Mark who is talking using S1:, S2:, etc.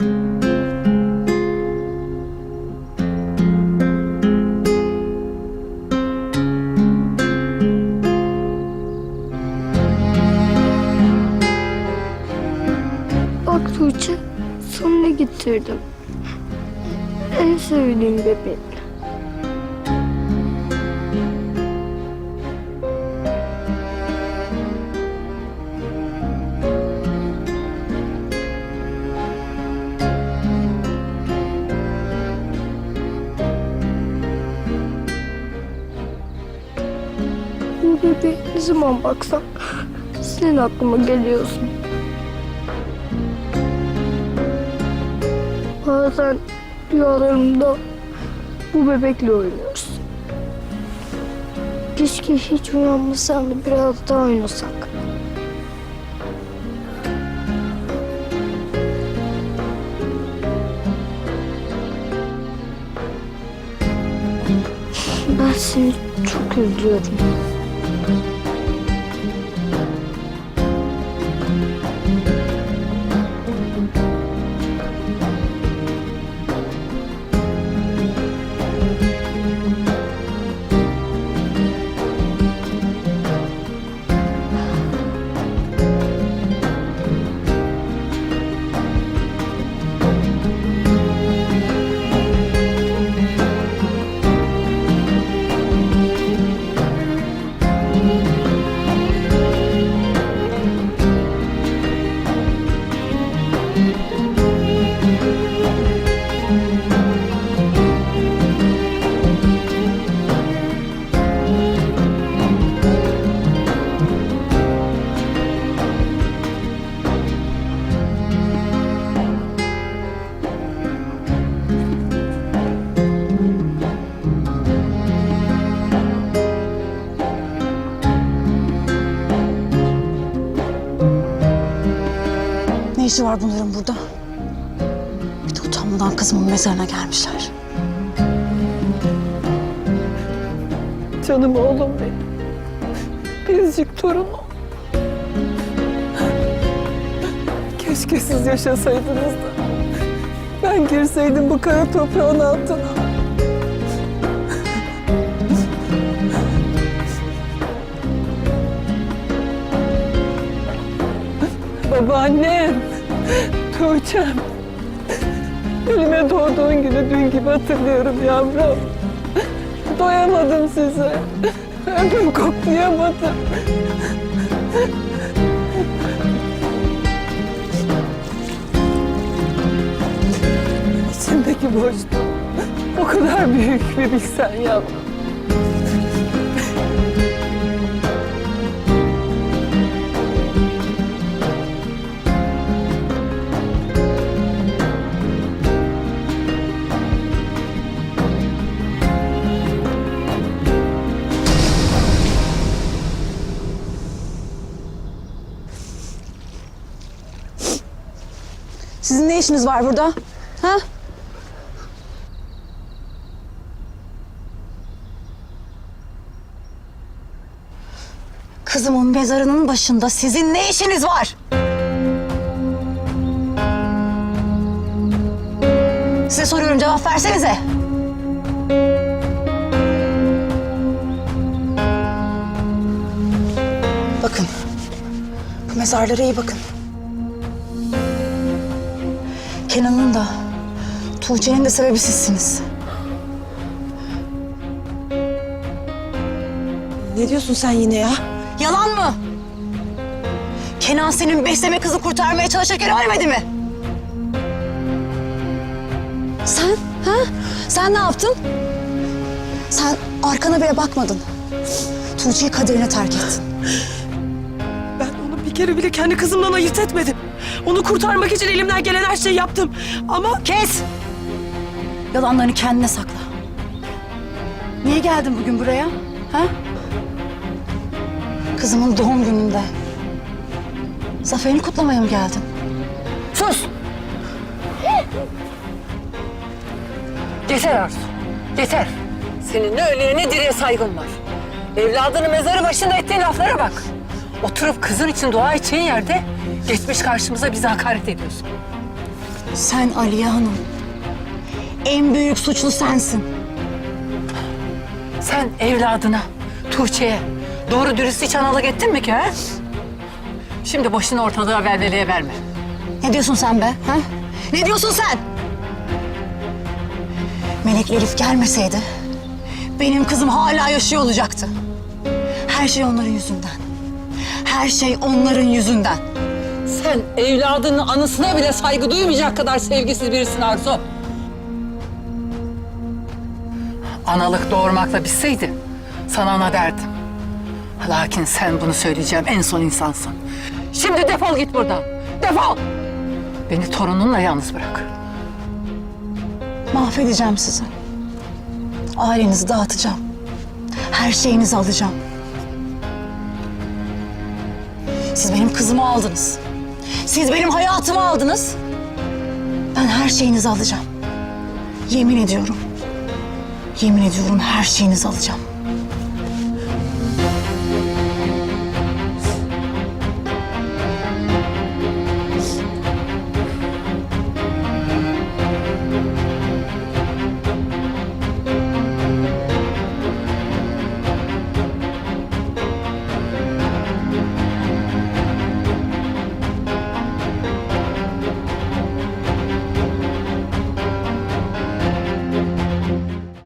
S1: Bak Tuğçe, sana ne getirdim. En sevdiğim bebek. Bu bebeğe ne zaman baksam senin aklıma geliyorsun. Bazen rüyalarımda bu bebekle oynuyoruz. Keşke hiç uyanmasan da biraz daha oynasak. Ben seni çok üzüyorum.
S2: İşi var bunların burada? Bir de utanmadan kızımın mezarına gelmişler.
S3: Canım oğlum benim. Biricik torunum. Keşke siz yaşasaydınız da. Ben girseydim bu kara toprağın altına. Babaannem, Tuğçe'm. Elime doğduğun günü dün gibi hatırlıyorum yavrum. Doyamadım size. Ömrüm koklayamadım. İçimdeki boşluk o kadar büyük bir bilsen yavrum.
S2: Sizin ne işiniz var burada? Ha? Kızımın mezarının başında sizin ne işiniz var? Size soruyorum cevap versenize. Bakın. Bu mezarlara iyi bakın. Kenan'ın da Tuğçe'nin de sebebi sizsiniz.
S3: Ne diyorsun sen yine ya?
S2: Yalan mı? Kenan senin besleme kızı kurtarmaya çalışırken ölmedi mi? Sen, ha? Sen ne yaptın? Sen arkana bile bakmadın. Tuğçe'yi kaderine terk ettin.
S3: Kere bile kendi kızımdan ayırt etmedim. Onu kurtarmak için elimden gelen her şeyi yaptım. Ama
S2: Kes! Yalanlarını kendine sakla. Niye geldin bugün buraya? Ha? Kızımın doğum gününde. Zaferini kutlamaya mı geldin?
S4: Sus! Yeter Arzu, yeter. Senin ne ölüye ne diriye saygın var. Evladını mezarı başında ettiğin laflara bak. Oturup kızın için dua edeceğin yerde geçmiş karşımıza bize hakaret ediyorsun.
S2: Sen Aliye Hanım. En büyük suçlu sensin.
S4: Sen evladına, Tuğçe'ye doğru dürüst hiç analık ettin mi ki ha? Şimdi boşuna ortalığa velveleye verme.
S2: Ne diyorsun sen be? Ha? Ne diyorsun sen? Melek Elif gelmeseydi benim kızım hala yaşıyor olacaktı. Her şey onların yüzünden. Her şey onların yüzünden.
S4: Sen evladının anısına bile saygı duymayacak kadar sevgisiz birisin Arzu. Analık doğurmakla bitseydi sana ana derdim. Lakin sen bunu söyleyeceğim en son insansın. Şimdi defol git buradan. Defol! Beni torununla yalnız bırak.
S2: Mahvedeceğim sizi. Ailenizi dağıtacağım. Her şeyinizi alacağım. Siz benim kızımı aldınız. Siz benim hayatımı aldınız. Ben her şeyinizi alacağım. Yemin ediyorum. Yemin ediyorum her şeyinizi alacağım.